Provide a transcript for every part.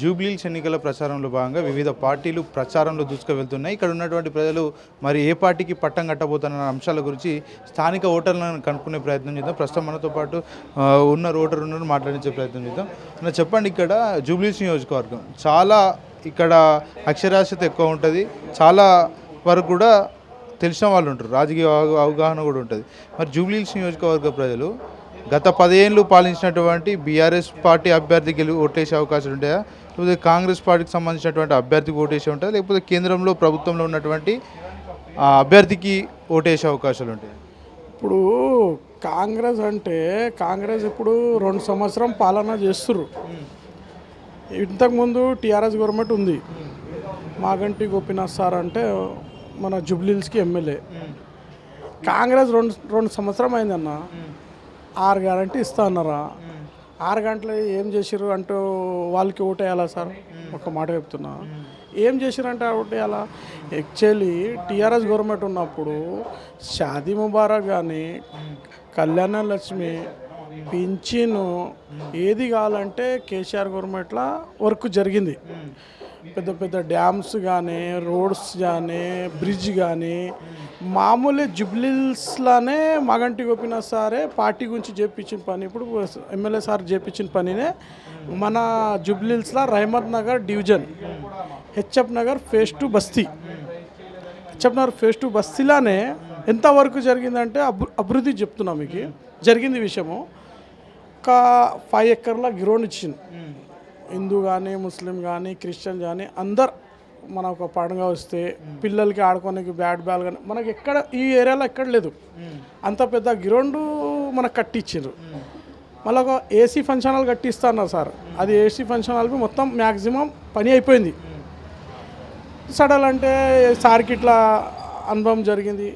జూబ్లీల్స్ ఎన్నికల ప్రచారంలో భాగంగా వివిధ పార్టీలు ప్రచారంలో దూసుకు వెళ్తున్నాయి ఇక్కడ ఉన్నటువంటి ప్రజలు మరి ఏ పార్టీకి పట్టం కట్టబోతున్న అంశాల గురించి స్థానిక ఓటర్లను కనుక్కునే ప్రయత్నం చేద్దాం. ప్రస్తుతం మనతో పాటు ఉన్న ఓటర్ ఉన్నారు మాట్లాడించే ప్రయత్నం చేద్దాం. చెప్పండి ఇక్కడ జూబ్లీల్స్ నియోజకవర్గం చాలా ఇక్కడ అక్షరాస్యత ఎక్కువ ఉంటుంది. చాలా వరకు కూడా తెలిసిన వాళ్ళు ఉంటారు. రాజకీయ అవగాహన కూడా ఉంటుంది. మరి జూబ్లీస్ నియోజకవర్గ ప్రజలు గత పదేళ్ళు పాలించినటువంటి బీఆర్ఎస్ పార్టీ అభ్యర్థికి గెలు ఓటేసే అవకాశాలు ఉంటాయా? లేకపోతే కాంగ్రెస్ పార్టీకి సంబంధించినటువంటి అభ్యర్థికి ఓటేసే ఉంటాయా? లేకపోతే కేంద్రంలో ప్రభుత్వంలో ఉన్నటువంటి అభ్యర్థికి ఓటేసే అవకాశాలు ఉంటాయి? ఇప్పుడు కాంగ్రెస్ అంటే కాంగ్రెస్ ఇప్పుడు రెండు సంవత్సరం పాలన చేస్తుర్రు. ఇంతకుముందు టీఆర్ఎస్ గవర్నమెంట్ ఉంది. మాగంటి గోపీనాథ్ సార్ అంటే మన జుబ్లీల్స్కి ఎమ్మెల్యే. కాంగ్రెస్ రెండు రెండు సంవత్సరం అయిందన్న. ఆరు గ్యారంటీ ఇస్తా అన్నారా? ఆరు గంటలు ఏం చేసిర్రు అంటూ వాళ్ళకి ఓటేయాలా సార్? ఒక మాట చెప్తున్నా. ఏం చేసిరంటే ఓటేయాలా? యాక్చువల్లీ టీఆర్ఎస్ గవర్నమెంట్ ఉన్నప్పుడు షాదీ ముబారక్ కానీ కళ్యాణ లక్ష్మి పింఛను ఏది కావాలంటే కేసీఆర్ గవర్నమెంట్లో వర్క్ జరిగింది. పెద్ద పెద్ద డ్యామ్స్ కానీ రోడ్స్ కానీ బ్రిడ్జ్ కానీ మామూలు జుబ్లీస్లానే మగంటి గోపినాథ్ సారే పార్టీ గురించి చేపించిన పని. ఇప్పుడు ఎమ్మెల్యే సార్ చేపించిన పనినే మన జుబ్లీల్స్లో Rahmat Nagar division HF Nagar phase two బస్తీ. హెచ్ఎఫ్ నగర్ ఫేస్ టు బస్తీలానే ఎంతవరకు జరిగిందంటే అభి అభివృద్ధి చెప్తున్నా మీకు. జరిగింది విషయము. ఒక ఫైవ్ ఎకర్ల గ్రౌండ్ ఇచ్చింది. హిందూ కానీ ముస్లిం కానీ క్రిస్టియన్ కానీ అందరు మన ఒక పండుగ వస్తే పిల్లలకి ఆడుకోనికి బ్యాట్ బాల్ కానీ మనకి ఎక్కడ ఈ ఏరియాలో ఎక్కడ లేదు. అంత పెద్ద గ్రౌండ్ మనకు కట్టించారు మళ్ళీ ఒక ఏసీ ఫంక్షన్ హాల్ కట్టిస్తా అన్నారు సార్. అది ఏసీ ఫంక్షన్ హాల్కి మొత్తం మ్యాక్సిమం పని అయిపోయింది. సడల్ అంటే సార్కి ఇట్లా అనుభవం జరిగింది.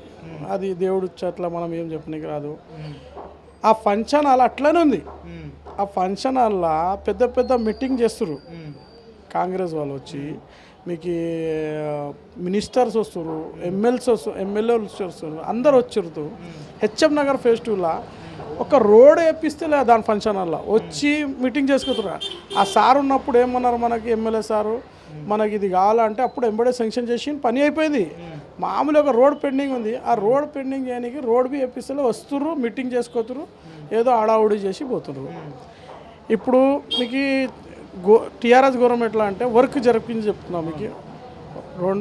అది దేవుడు అట్లా మనం ఏం చెప్పనికి రాదు. ఆ ఫంక్షన్ హాల్ అట్లనే ఉంది. ఆ ఫంక్షన్ హాల్లో పెద్ద పెద్ద మీటింగ్ చేస్తారు కాంగ్రెస్ వాళ్ళు వచ్చి మీకు మినిస్టర్స్ వస్తారు ఎమ్మెల్సీ వస్తారు ఎమ్మెల్యే వస్తారు అందరు వచ్చారు హెచ్ఎం నగర్ ఫెస్టివల్ ఒక రోడ్ వేపిస్తే లేదా దాని ఫంక్షన్ హాల్లో. వచ్చి మీటింగ్ చేసుకుంటారు ఆ సార్ ఉన్నప్పుడు ఏమన్నారు మనకి ఎమ్మెల్యే సారు? మనకి ఇది కావాలంటే అప్పుడు ఎంబడే శాంక్షన్ చేసి పని అయిపోయింది. మామూలు ఒక రోడ్ పెండింగ్ ఉంది. ఆ రోడ్ పెండింగ్ చేయడానికి రోడ్ బి ఎప్పిస్తే వస్తుర్రు మీటింగ్ చేసుకోతురు ఏదో ఆడావుడి చేసి పోతున్నారు ఇప్పుడు మీకు గో టీఆర్ఎస్ గవర్నమెంట్లో అంటే వర్క్ జరిపించి చెప్తున్నాం మీకు.